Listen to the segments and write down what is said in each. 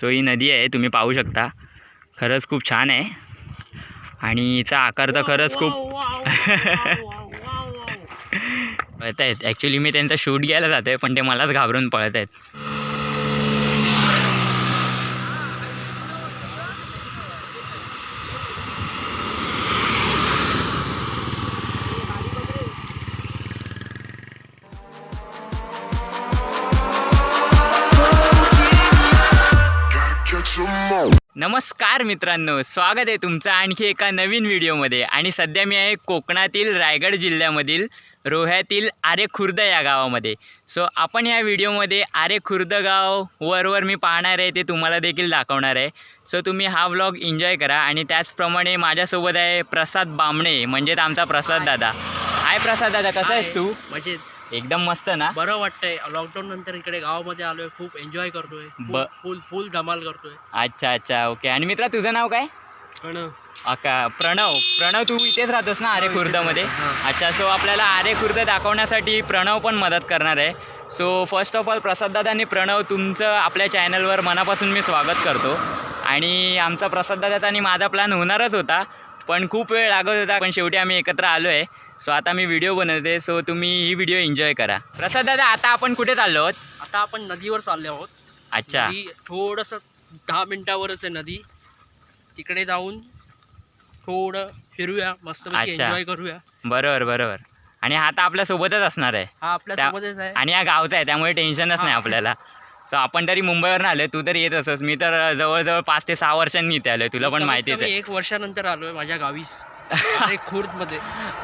So ही नदी आहे तुम्ही पाहू शकता. खरंच खूप छान आहे. आणि हिचा आकार तर खरंच खूप पळत आहेत ॲक्च्युली मी त्यांचा शूट घ्यायला जातोय पण ते मलाच घाबरून पळत आहेत नमस्कार मित्रांनो स्वागत आहे तुमचं आणखी एका नवीन व्हिडिओमध्ये. आणि सध्या मी आहे कोकणातील रायगड जिल्ह्यामधील रोह्यातील आरे खुर्द या गावामध्ये. सो आपण या व्हिडिओमध्ये आरे खुर्द गाव वरवर मी पाहणार आहे ते तुम्हाला देखील दाखवणार आहे. सो तुम्ही हा व्लॉग एन्जॉय करा आणि त्याचप्रमाणे माझ्यासोबत आहे प्रसाद बामणे म्हणजेच आमचा प्रसाद दादा. हाय प्रसाद दादा कसा आहेस तू? म्हणजे एकदम मस्त ना? बरं वाटतंय. लॉकडाऊन नंतर इकडे गावामध्ये आलोय खूप एन्जॉय करतोय. ब- फुल फुल फुल धमाल करतोय. अच्छा अच्छा ओके आणि मित्रा तुझं नाव काय? अका प्रणव. प्रणव तू इथेच राहतोस ना आरे खुर्दमध्ये? अच्छा सो आपल्याला आरे खुर्द दाखवण्यासाठी प्रणव पण मदत करणार आहे. सो फर्स्ट ऑफ ऑल प्रसाददादा आणि प्रणव तुमचं आपल्या चॅनलवर मनापासून मी स्वागत करतो. आणि आमचा प्रसाददादाचा आणि माझा प्लॅन होणारच होता पण खूप वेळ लागत होता पण शेवटी आम्ही एकत्र आलो आहे सो आता मी व्हिडिओ बनवते. सो तुम्ही ही व्हिडिओ एन्जॉय करा. प्रसाददादा आता आपण कुठे चाललो आहोत? आता आपण नदीवर चालले आहोत. अच्छा. थोडंसं दहा मिनिटावरच आहे नदी. तिकडे जाऊन थोडं फिरूया मस्त. एन्जॉय करूया. बरोबर बरोबर. आणि हा आता आपल्यासोबतच असणार आहे. हा आपल्या सोबतच आहे. आणि या गावचा आहे त्यामुळे टेन्शनच नाही हा. आपल्याला. सो आपण तरी मुंबईवरून आलो तू तर येत असस. मी तर जवळजवळ पाच ते सहा वर्षांनी इथे आलोय तुला पण माहितीच कमी आहे. एक वर्षानंतर आलोय माझ्या गावीस खुर्दमध्ये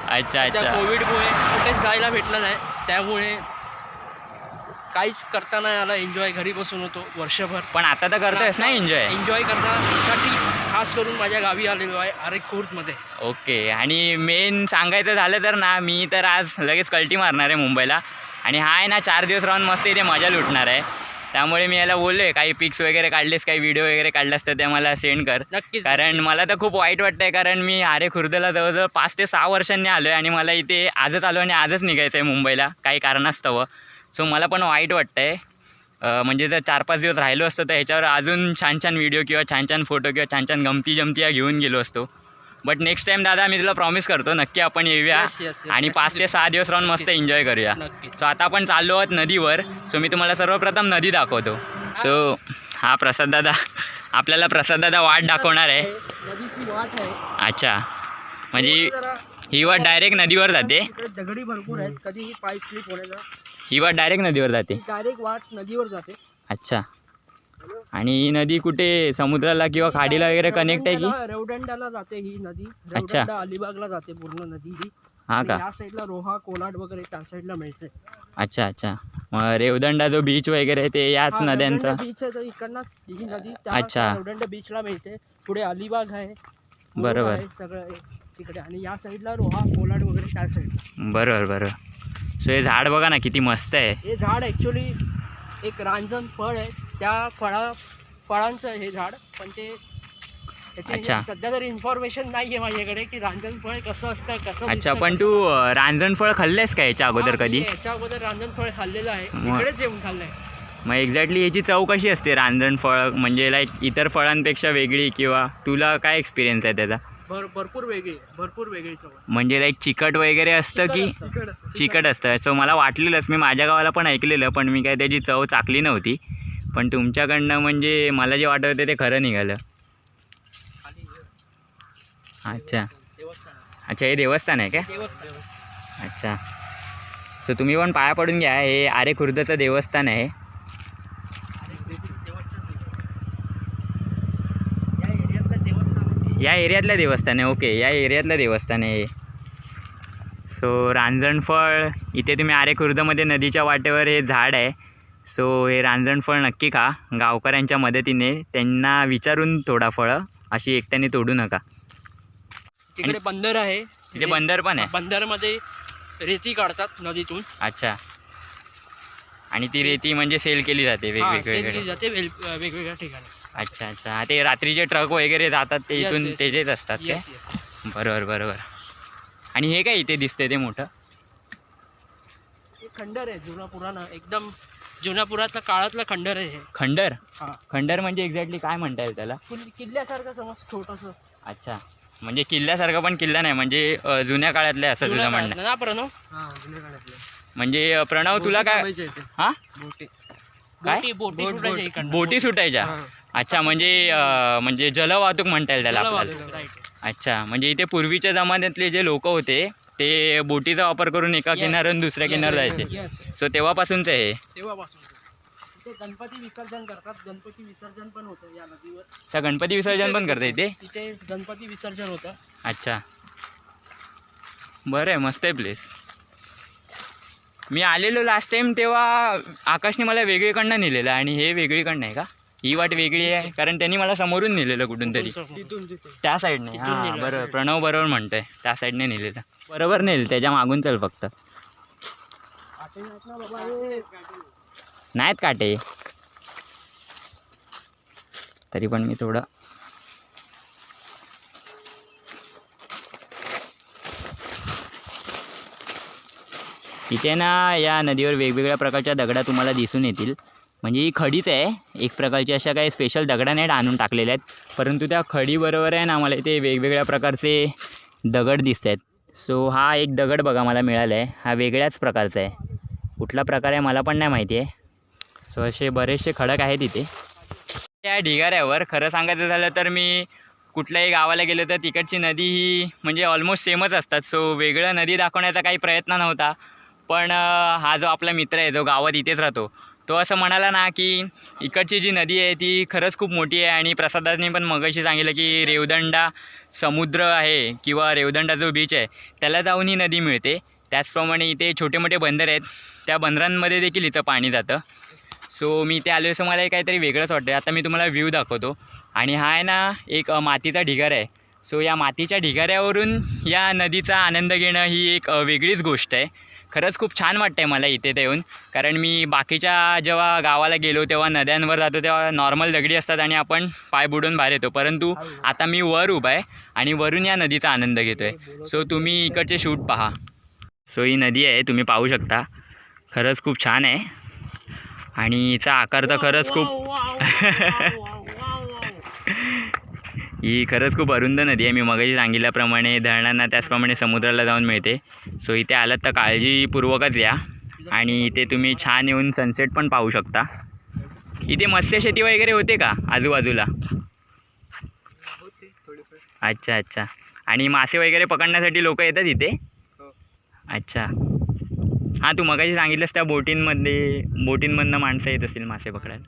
अच्छा अच्छा. कोविडमुळे कुठेच जायला भेटलं नाही. त्यामुळे काहीच करता नाही आला. एन्जॉय घरी बसून होतो वर्षभर. पण आता तर करतोयस ना एन्जॉय एन्जॉय करण्यासाठी खास करून माझ्या गावी आलेलो आहे अरे मध्ये ओके. आणि मेन सांगायचं झालं तर ना मी तर आज लगेच कल्टी मारणार आहे मुंबईला. आणि हा आहे ना चार दिवस राहून मस्त इथे मजा लुटणार आहे. त्यामुळे मी याला बोललो आहे काही पिक्स वगैरे काढलेस काही व्हिडिओ वगैरे काढलास तर ते मला सेंड कर. नक्कीच कारण मला तर खूप वाईट वाटतंय कारण मी आरे खुर्दला जवळजवळ पाच ते सहा वर्षांनी आलो आहे आणि मला इथे आजच आलो आणि आजच निघायचं आहे मुंबईला काही कारणास्तव. सो मला पण वाईट वाटतं आहे म्हणजे जर चार पाच दिवस राहिलो असतो तर ह्याच्यावर अजून छान छान व्हिडिओ किंवा छान छान फोटो किंवा छान छान गमती जमती या घेऊन गेलो असतो. बट नेक्स्ट टाईम दादा मी तुला प्रॉमिस करतो नक्की आपण येऊया Yes, yes, yes. आणि पाच ते सहा दिवस राहून मस्त एन्जॉय करूया. नक्कीच. सो आता आपण चाललो आहोत नदीवर. सो मी तुम्हाला सर्वप्रथम नदी दाखवतो. सो हा प्रसाद दादा आपल्याला प्रसाद दादा वाट दाखवणार आहे. नदीची वाट आहे. अच्छा. म्हणजे ही वाट डायरेक्ट नदीवर जाते. इकडे दगडी भरपूर आहेत. कधीही पाय स्लिप होण्याचा. ही वाट डायरेक्ट नदीवर जाते. डायरेक्ट वाट नदीवर जाते. अच्छा. आणि ही नदी कुठे समुद्राला किंवा खाडीला वगैरे कनेक्ट आहे की? रेवदंड्याला जाते ही नदी. अच्छा. रेवदंडा अलिबागला जाते पूर्ण नदी ही. हां आणि का? या साईडला रोहा कोलाड वगैरे त्या साईडला मिळते. अच्छा अच्छा. मग रेवदंडा जो बीच वगैरे आहे ते याच नद्यांचा? बीच आहे तर इकडनंच ही नदी. अच्छा. रेवदंडा बीचला मिळते. पुढे अलिबाग आहे. बरोबर. आहे, सगळं आहे तिकडे. आणि या साईडला रोहा कोलाड वगैरे त्या साईड बरोबर बरोबर. सो हे झाड बघा ना किती मस्त आहे. हे झाड ॲक्च्युली एक रांजण फळ आहे. त्या फळा फळांचं हे झाड पण ते अच्छा. सध्या तरी इन्फॉर्मेशन नाही आहे माझ्याकडे की रांजण फळ कसं असतं कसं अच्छा दिसतं, पण कसं- तू अं, रांजणफळ खाल्लेस का याच्या अगोदर हा, मी कधी? याच्या अगोदर रांजण फळ खाल्लेलं आहे. मग- इकडेच येऊन खाल्लंय. मग एक्झॅक्टली याची चव कशी असते रांजणफळ म्हणजे लाईक इतर फळांपेक्षा वेगळी किंवा तुला काय एक्सपिरियन्स आहे त्याचा? भर भरपूर वेगळी भरपूर वेगळी सवय म्हणजे लाईक चिकट वगैरे असतं की चिकट असतं. चिकट असतं? सो मला वाटलेलंच मी माझ्या गावाला पण ऐकलेलं पण मी काय त्याची चव चाकली नव्हती. पण तुमच्याकडनं म्हणजे मला जे वाटत होते ते खरं निघालं. अच्छा. अच्छा हे देवस्थान आहे का? अच्छा. सो तुम्ही पण पाया पडून घ्या हे आरे खुर्दचं देवस्थान आहे. या एरियातलं देवस्थान आहे. ओके. या एरियातलं देवस्थान आहे सो रांजणफळ इथे तुम्ही आरे खुर्दमध्ये नदीच्या वाटेवर हे झाड आहे. सो हे रांजणफळ नक्की खा. गावकऱ्यांच्या मदतीने त्यांना विचारून तोडा फळं. अशी एकट्याने तोडू नका. तिकडे बंदर आहे. तिथे बंदर पण आहे. बंदरमध्ये रेती काढतात नदीतून. अच्छा. आणि ती रेती म्हणजे सेल केली जाते सेल वेगवेगळे केली जाते वेगवेगळ्या ठिकाणी. अच्छा अच्छा. ते रात्रीचे ट्रक वगैरे जातात ते इथून तेजेच असतात yes. बरोबर बरोबर. आणि हे काय इथे दिसते ते मोठं? खंडर आहे जुना पुराणा. एकदम जुन्या पुरातला काळातला खंडर आहे हे. खंडर? हा. खंडर म्हणजे एक्झॅक्टली काय म्हणता येईल त्याला? किल्ल्यासारखं समज छोटंसं. अच्छा. म्हणजे किल्ल्यासारखं पण किल्ला नाही म्हणजे अ, जुन्या काळातले असं तुझं म्हणणं ना प्रणव हा जुन्या काळातले. म्हणजे अ, प्रणव तुला काय हा? बोटी. काय? बोटी बोटी बोट- सुटायच्या बोट. इकडनं. बोटी सुटायच्या? अच्छा म्हणजे अ, म्हणजे जलवाहतूक म्हणता येईल त्याला आपल्याला. right. अच्छा म्हणजे इथे पूर्वीच्या जमान्यातले जे लोक होते ते बोटीचा वापर करून एका. किनाऱ्यावरून दुसऱ्या किनार जायचे. सो तेव्हापासूनच आहे हे. तेव्हापासून. तिथे गणपती विसर्जन करतात. गणपती विसर्जन पण होतं या नदीवर. अच्छा गणपती विसर्जन पण करता इथे? तिथे गणपती विसर्जन होतं. अच्छा. बरं आहे मस्त आहे प्लेस मी आलेलो लास्ट टाइम तेव्हा आकाशने मला वेगळीकडनं नेलेलं आणि हे वेगळीकडनं आहे का? ही वाट वेगळी आहे कारण त्यांनी मला समोरून नेलेलं कुठून तरी. त्या साईडने. हां बरोबर. प्रणव बरोबर म्हणतोय. त्या साईडने नेलेलं. बरोबर नेल त्याच्या मागून चल फक्त. नाहीत काटे. तरी पण मी थोडं इथे ना या नदीवर वेगवेगळ्या प्रकारच्या दगडा तुम्हाला दिसून येतील. म्हणजे ही खडीच आहे. एक प्रकारची अशा काही स्पेशल दगडा नाही आणून टाकलेल्या आहेत. परंतु त्या खडीबरोबर आहे ना मला इथे वेगवेगळ्या प्रकारचे दगड दिसत आहेत सो हा एक दगड बघा मला मिळाला आहे हा वेगळ्याच प्रकारचा आहे. कुठला प्रकार आहे मला पण नाही माहिती आहे. सो असे बरेचसे खडक आहेत इथे. त्या ढिगाऱ्यावर खरं सांगायचं झालं तर मी कुठल्याही गावाला गेलो तर तिकडची नदी ही म्हणजे ऑलमोस्ट सेमच असतात. सो वेगळं नदी दाखवण्याचा काही प्रयत्न नव्हता. पण हा जो आपला मित्र आहे जो गावात इथेच राहतो तो असं म्हणाला ना की इकडची जी नदी आहे ती खरंच खूप मोठी आहे आणि प्रसादाने पण मगाशी सांगितलं की रेवदंडा समुद्र आहे किंवा रेवदंडा जो बीच आहे त्याला जाऊन ही नदी मिळते. त्याचप्रमाणे इथे छोटे मोठे बंदर आहेत त्या बंदरांमध्ये देखील इथं पाणी जातं. सो मी ते आलो असं मला काहीतरी वेगळंच वाटतं आता मी तुम्हाला व्ह्यू दाखवतो. आणि हा आहे ना एक मातीचा ढिगार आहे. सो या मातीच्या ढिगाऱ्यावरून या नदीचा आनंद घेणं ही एक वेगळीच गोष्ट आहे. खरंच खूप छान वाटतं आहे मला इथे ते येऊन कारण मी बाकीच्या जेव्हा गावाला गेलो तेव्हा नद्यांवर जातो तेव्हा नॉर्मल दगडी असतात आणि आपण पाय बुडून बाहेर येतो. परंतु आता मी वर उभा आहे आणि वरून या नदीचा आनंद घेतो आहे सो तुम्ही इकडचे शूट पहा. सो ही नदी आहे तुम्ही पाहू शकता. खरंच खूप छान आहे. आणि हिचा आकार तर खरंच खूप ही खरंच खूप अरुंद नदी आहे. मी मगाशी सांगितल्याप्रमाणे धरणांना त्याचप्रमाणे समुद्राला जाऊन मिळते. सो इथे आलात तर काळजीपूर्वकच या. आणि इथे तुम्ही छान येऊन सनसेट पण पाहू शकता. इथे मत्स्यशेती वगैरे होते का आजूबाजूला? अच्छा अच्छा. आणि मासे वगैरे पकडण्यासाठी लोक येतात इथे? हो. अच्छा. हां तू मगाशी सांगितलंस त्या बोटींमध्ये बोटींमधनं माणसं येत असतील मासे पकडायला.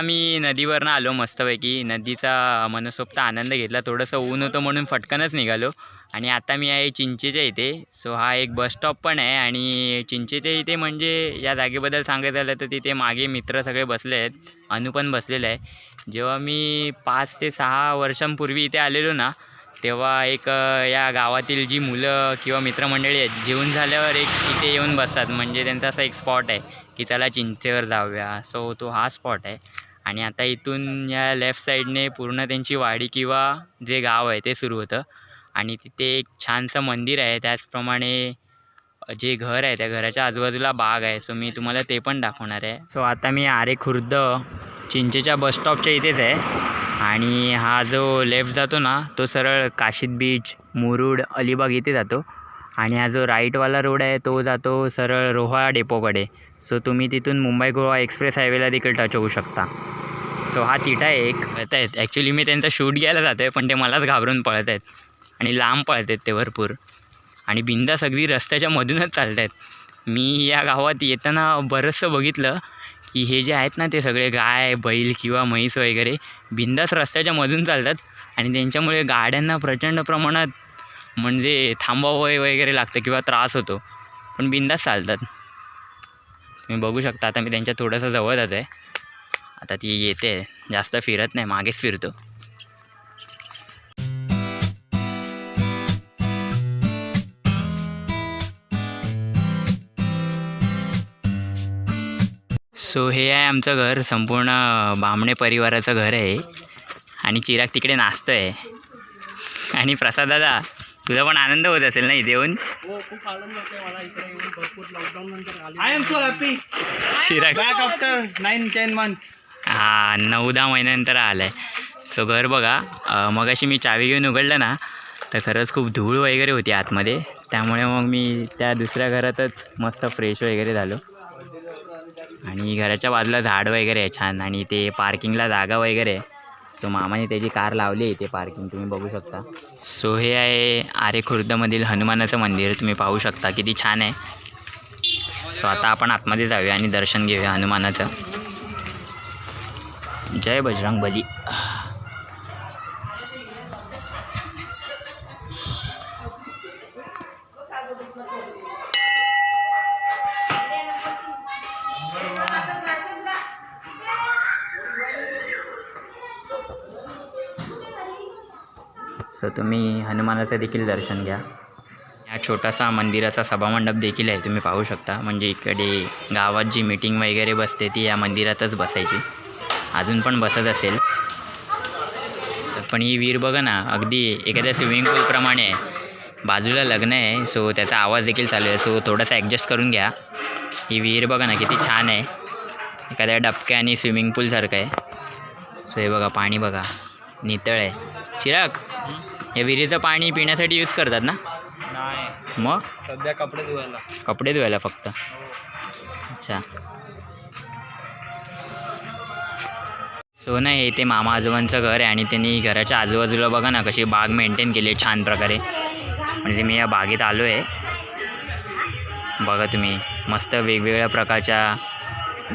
आम्ही मी नदीवरनं आलो मस्तपैकी. नदीचा मनसोक्त आनंद घेतला. थोडंसं ऊन होतं म्हणून फटकनच निघालो. आणि आता मी आहे चिंचेच्या इथे. सो हा एक बस स्टॉप पण आहे आणि चिंचेच्या इथे म्हणजे या जागेबद्दल सांगायचं झालं तर तिथे मागे मित्र सगळे बसले आहेत. अनु पण बसलेला आहे. जेव्हा मी पाच ते सहा वर्षांपूर्वी इथे आलेलो ना तेव्हा एक या गावातील जी मुलं किंवा मित्रमंडळी आहेत जेवण झाल्यावर एक इथे येऊन बसतात. म्हणजे त्यांचा असा एक स्पॉट आहे की चला चिंचेवर जाऊया. सो तो हा स्पॉट आहे. आणि आता इथून या लेफ्ट साईडने पूर्ण त्यांची वाडी किंवा जे गाव आहे ते सुरू होतं. आणि तिथे एक छानसं मंदिर आहे. त्याचप्रमाणे जे घर आहे त्या घराच्या आजूबाजूला बाग आहे. सो मी तुम्हाला ते पण दाखवणार आहे. सो आता मी आरे खुर्द चिंचेच्या बस स्टॉपच्या इथेच आहे. आणि हा जो लेफ्ट जातो ना तो सरळ काशीद बीच मुरुड अलिबाग इथे जातो. आणि हा जो राईटवाला रोड आहे तो जातो सरळ रोहा डेपोकडे सो तुम्ही तिथून मुंबई गोवा एक्सप्रेस हायवेला देखील टच होऊ शकता. सो हा तिटा आहे एक. पळत आहेत. ॲक्च्युली मी त्यांचा शूट घ्यायला जातो आहे पण ते मलाच घाबरून पळत आहेत. आणि लांब पळत आहेत ते भरपूर. आणि बिंदास अगदी रस्त्याच्या मधूनच चालत आहेत मी या गावात येताना बरंचसं बघितलं की हे जे आहेत ना ते सगळे गाय बैल किंवा म्हैस वगैरे बिंदास रस्त्याच्या मधून चालतात. आणि त्यांच्यामुळे गाड्यांना प्रचंड प्रमाणात म्हणजे थांबावं वगैरे लागतं किंवा त्रास होतो. पण बिंदास चालतात. तुम्ही बघू शकता आता मी त्यांच्या थोडंसं जवळ जातो आहे. आता ती येते जास्त फिरत नाही मागेच फिरतो. सो हे आहे आमचं घर संपूर्ण बामणे परिवाराचं घर आहे. आणि चिराग तिकडे नाचतो आहे आणि प्रसाद दादा तुला पण आनंद होत असेल ना इथे येऊन? हो खूप आनंद होतोय मला इकडे येऊन भरपूर लॉकडाऊन नंतर आले. I am so happy back after nine ten month हा नऊ दहा महिन्यानंतर आलं आहे सो घर बघा. अं, मगाशी मी चावी घेऊन उघडलं ना तर खरंच खूप धूळ वगैरे होती आतमध्ये. त्यामुळे मग मी त्या दुसऱ्या घरातच मस्त फ्रेश वगैरे झालो. आणि घराच्या बाजूला झाड वगैरे आहे छान. आणि ते पार्किंगला जागा वगैरे आहे. सो मामाने त्याची कार लावली आहे ते पार्किंग तुम्ही बघू शकता. सो हे आहे आरे खुर्दमधील हनुमानाचं मंदिर. तुम्ही पाहू शकता किती छान आहे. सो आता आपण आतमध्ये जाऊया आणि दर्शन घेऊया हनुमानाचं. जय बजरंग बली सो तुम्ही हनुमानाचं देखील दर्शन घ्या. या छोटासा मंदिराचा सभामंडप देखील आहे तुम्ही पाहू शकता. म्हणजे इकडे गावात जी मीटिंग वगैरे बसते ती या मंदिरातच बसायची. अजून पण बसत असेल. तर पण ही विहीर बघा ना अगदी एखाद्या स्विमिंग पूलप्रमाणे आहे. बाजूला लग्न आहे सो त्याचा आवाज देखील चालू आहे. सो थोडासा ॲडजस्ट करून घ्या. ही विहीर बघा ना किती छान आहे. एखाद्या डबक्या आणि स्विमिंग पूलसारखं आहे. सो हे बघा पाणी बघा. नितळ आहे. चिराग! या विहिरीचं पाणी पिण्यासाठी यूज करतात ना? नाही. मग? सध्या कपडे धुवायला. कपडे धुवायला फक्त? अच्छा. सो ना हे ते मामा आजोबांचं घर आहे आणि त्यांनी घराच्या आजूबाजूला बघा ना कशी बाग मेंटेन केली आहे छान प्रकारे. म्हणजे मी या बागेत आलो आहे. बघा तुम्ही मस्त वेगवेगळ्या प्रकारच्या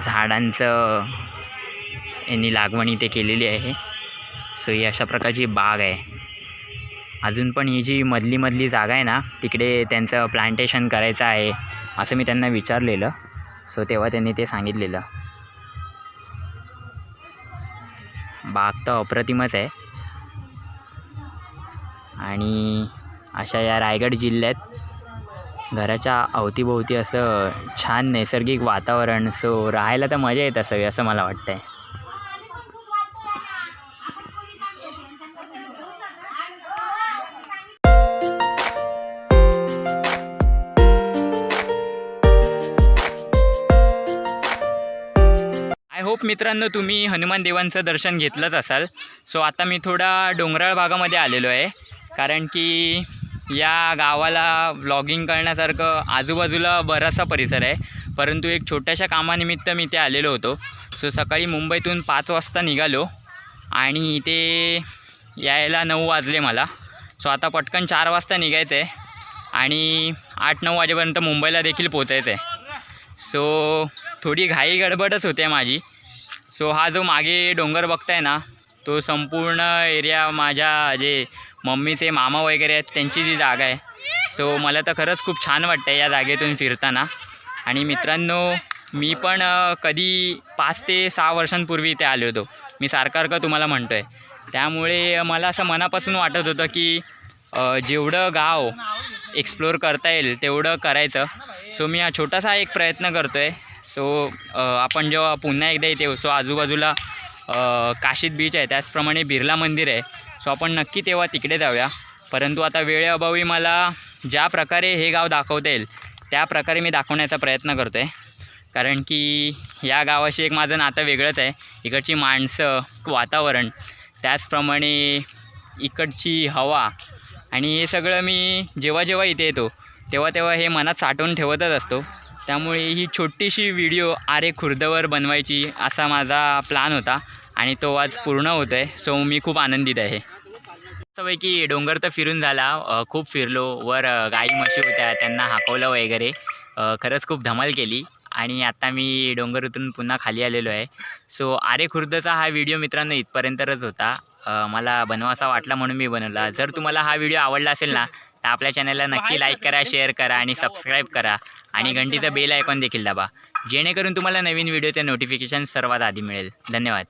झाडांचं यांनी लागवण इथे केलेली आहे. सो ही अशा प्रकारची बाग आहे. अजून पण ही जी मधली मधली जागा आहे ना तिकडे त्यांचं प्लांटेशन करायचं आहे असं मी त्यांना विचारलेलं. सो तेव्हा त्यांनी ते सांगितलेलं. बाग तर अप्रतिमच आहे. आणि अशा या रायगड जिल्ह्यात घराच्या अवतीभोवती असं छान नैसर्गिक वातावरण सो राहायला तर मजा येत असावी असं मला वाटतं आहे मित्रांनो तुम्ही हनुमान देवांचं दर्शन घेतलंच असाल. सो आता मी थोडा डोंगराळ भागामध्ये आलेलो आहे. कारण की या गावाला व्लॉगिंग करण्यासारखं आजूबाजूला बराचसा परिसर आहे. परंतु एक छोट्याशा कामानिमित्त मी ते आलेलो होतो. सो सकाळी मुंबईतून पाच वाजता निघालो. आणि इथे यायला नऊ वाजले मला. सो आता पटकन चार वाजता निघायचं आहे आणि आठ नऊ वाजेपर्यंत मुंबईला देखील पोचायचं आहे सो थोडी घाई गडबडच होते माझी. सो हा जो मागे डोंगर बघताय ना तो संपूर्ण एरिया माझ्या जे मम्मीचे मामा वगैरे आहेत त्यांची जी जागा आहे. सो मला तर खरंच खूप छान वाटतं या जागेतून फिरताना. आणि मित्रांनो मी पण कधी पाच ते सहा वर्षांपूर्वी इथे आलो होतो. मी सारखारखं तुम्हाला म्हणतो आहे त्यामुळे मला असं मनापासून वाटत होतं की जेवढं गाव एक्सप्लोअर करता येईल तेवढं करायचं. सो मी हा छोटासा एक प्रयत्न करतो आहे सो आपण जेव्हा पुन्हा एकदा येते सो आजूबाजूला काशीद बीच आहे त्याचप्रमाणे बिर्ला मंदिर आहे. सो आपण नक्की तेव्हा तिकडे जाऊया. परंतु आता वेळेअभावी मला ज्या प्रकारे हे गाव दाखवता येईल त्या प्रकारे मी दाखवण्याचा प्रयत्न करतो आहे कारण की या गावाशी एक माझं नातं वेगळंच आहे. इकडची माणसं वातावरण त्याचप्रमाणे इकडची हवा आणि हे सगळं मी जेव्हा जेव्हा इथे येतो तेव्हा तेव्हा हे मनात साठवून ठेवतच असतो. त्यामुळे ही छोटीशी व्हिडिओ आरे खुर्दवर बनवायची असा माझा प्लान होता आणि तो आज पूर्ण होतो आहे सो मी खूप आनंदित आहे. मस्तपैकी डोंगर तर फिरून झाला. खूप फिरलो. वर गाई म्हशी होत्या. त्यांना हाकवलं वगैरे. खरंच खूप धमाल केली. आणि आता मी डोंगर उतरून पुन्हा खाली आलेलो आहे. सो आरे खुर्दचा हा व्हिडिओ मित्रांनो इथपर्यंतच होता. मला बनवासा वाटला म्हणून मी बनवला. जर तुम्हाला हा व्हिडिओ आवडला असेल ना तर आपल्या चॅनलला नक्की लाईक करा शेअर करा आणि सबस्क्राईब करा. आणि घंटीचं बेल आयकॉन देखील दाबा. जेणेकरून तुम्हाला नवीन व्हिडिओचे नोटिफिकेशन सर्वात आधी मिळेल. धन्यवाद.